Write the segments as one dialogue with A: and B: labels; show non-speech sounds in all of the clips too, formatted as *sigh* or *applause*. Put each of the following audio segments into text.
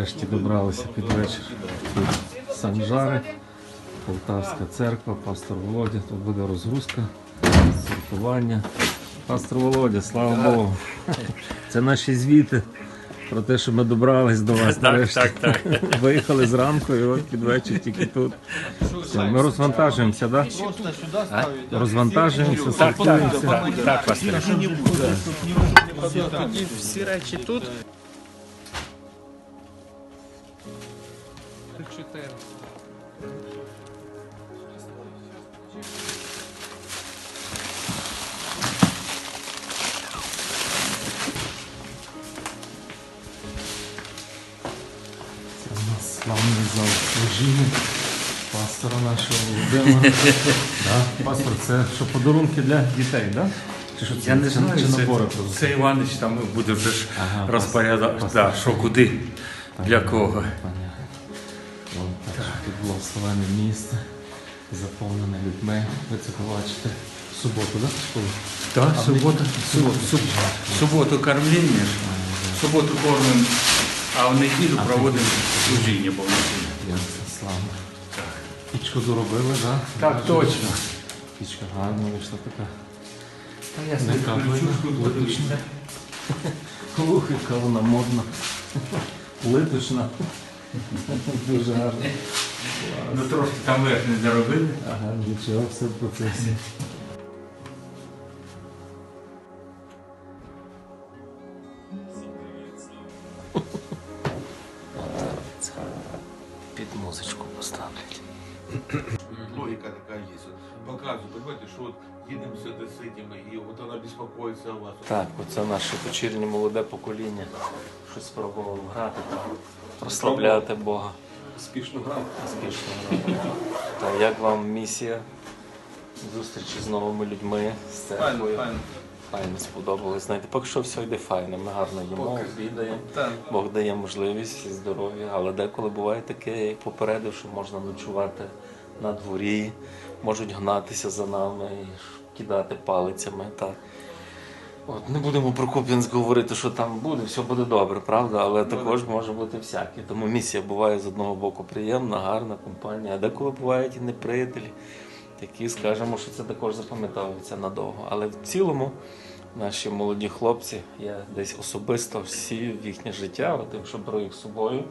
A: Нарешті добралися під вечір. Тут Санжари, Полтавська церква, пастор Володя. Тут буде розгрузка, сортування. Пастор Володя, слава Богу. Це наші звіти про те, що ми добрались до вас. нарешті.
B: так, так.
A: Виїхали зранку і от під вечір тільки тут. Все, ми розвантажуємося, так? Да? Розвантажуємося,
B: Так, так,
A: сортуємося.
B: так, так, пастор. Всі речі тут.
A: Це у нас славний зал служіння пастора нашого Володимира. да? Пастор, це що подарунки для дітей, так? Да? Чи що це?
B: Я не знаю, це,
A: набори просто?
B: це Іванич там буде вже ж
A: Ага,
B: розпорядок,
A: пас-
B: да, що куди, для кого.
A: Понятно. Вон так що тут благословенне місце, заповнене людьми. Ви це побачите в суботу, так? Да?
B: Так,
A: А в
B: субота, суботу, суботу, суботу кормління, ж, в суботу кормимо, а в неділю проводимо служіння повноцінне.
A: Ясно, славно. Пічку доробили, так? Да?
B: Так, точно.
A: Пічка гарна вийшла така.
B: Та я
A: Не каплена, плиточна. Ух, вона модна. Плиточна. Дуже гарна.
B: Ну трошки там верх не доробили.
A: Ага, нічого, все в процесі. Під музичку поставлять.
C: Логика такая есть Вот Показываю, понимаете, что вот едем с этой с этим, и вот она беспокоится о вас.
A: Так, оце наше вечірнє молоде покоління. Щось спробувало грати, прославляти Бога.
D: Успішно грав.
A: Успішно грати. Та як вам місія зустрічі з новими людьми, з церквою?
D: файно.
A: Файно сподобалось. Знаєте, поки що все йде файно. Ми гарно їмо,
D: Поки.
A: обідаємо.
D: Так.
A: Бог дає можливість і здоров'я, але деколи буває таке, як попередив, що можна ночувати на дворі, можуть гнатися за нами кидати палицями. Так. От, не будемо про Куп'янськ говорити, що там буде, все буде добре, правда, але також може бути всяке. Тому місія буває з одного боку приємна, гарна компанія, а деколи бувають і неприятелі, які скажемо, що це також запам'ятовується надовго. Але в цілому наші молоді хлопці, я десь особисто всі в їхнє життя, от якщо беру їх з собою,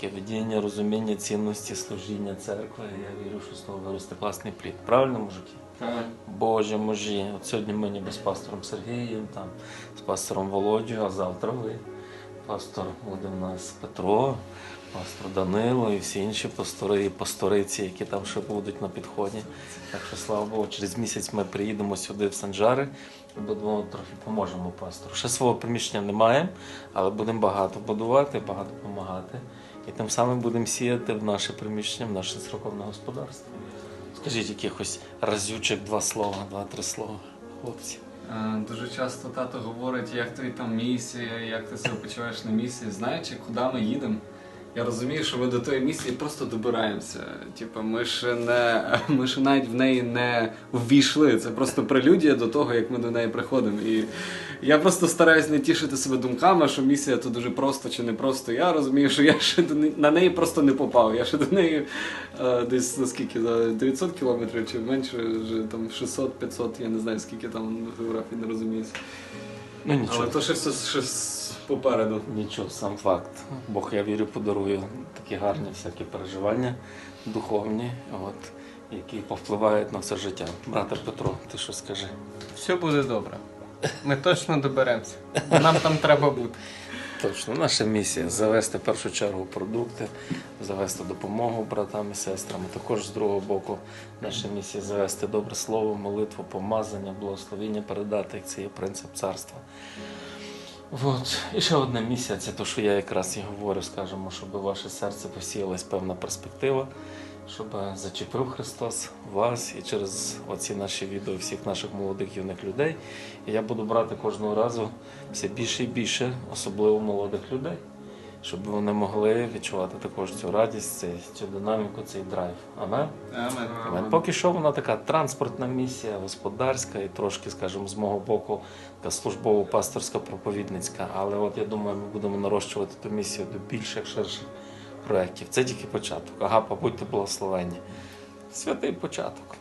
A: таке видіння, розуміння цінності служіння церкви, я вірю, що з того виросте класний плід. Правильно, мужики? Боже мужі, от сьогодні ми ніби з пастором Сергієм, там, з пастором Володю, а завтра ви. Пастор буде в нас Петро, пастор Данило і всі інші пастори і пасториці, які там ще будуть на підході. Так що, слава Богу, через місяць ми приїдемо сюди в Санджари і будемо трохи поможемо пастору. Ще свого приміщення не маємо, але будемо багато будувати, багато допомагати. І тим самим будемо сіяти в наше приміщення, в наше церковне господарство. Скажіть якихось разючок два слова, два-три слова, хлопці.
D: Е, Дуже часто тато говорить, як ти там місія, як ти себе почуваєш на місії. Знаючи, куди ми їдемо. Я розумію, що ми до тої місії просто добираємося. Типу, ми ще не *laughs* ми ще навіть в неї не ввійшли. Це просто прелюдія до того, як ми до неї приходимо. І я просто стараюсь не тішити себе думками, що місія то дуже просто чи не просто. Я розумію, що я ще до не- на неї просто не попав. Я ще до неї е, десь наскільки за 900 кілометрів чи менше, вже там 600-500, я не знаю скільки там географії не розуміється.
A: Ну нічого.
D: Але то ще попереду.
A: Нічого, сам факт. Бог, я вірю, подарує такі гарні всякі переживання духовні, от, які повпливають на все життя. Брате Петро, ти що скажи?
E: Все буде добре. Ми точно доберемося. Нам там треба бути.
A: Точно, наша місія завести в першу чергу продукти, завести допомогу братам і сестрам. Також з другого боку, наша місія завести добре слово, молитву, помазання, благословіння передати, як це є принцип царства. От. І ще одне місія це те, що я якраз і говорю, скажімо, щоб ваше серце посіялась певна перспектива, щоб зачепив Христос вас і через оці наші відео всіх наших молодих юних людей. І я буду брати кожного разу все більше і більше, особливо молодих людей, щоб вони могли відчувати також цю радість, цей- цю динаміку, цей драйв. Амен. Амен. Поки що вона така транспортна місія, господарська і трошки, скажімо, з мого боку, така службово-пасторська проповідницька. Але от я думаю, ми будемо нарощувати ту місію до більших, ширших проєктів. Це тільки початок. Агапа, будьте благословенні. Святий початок.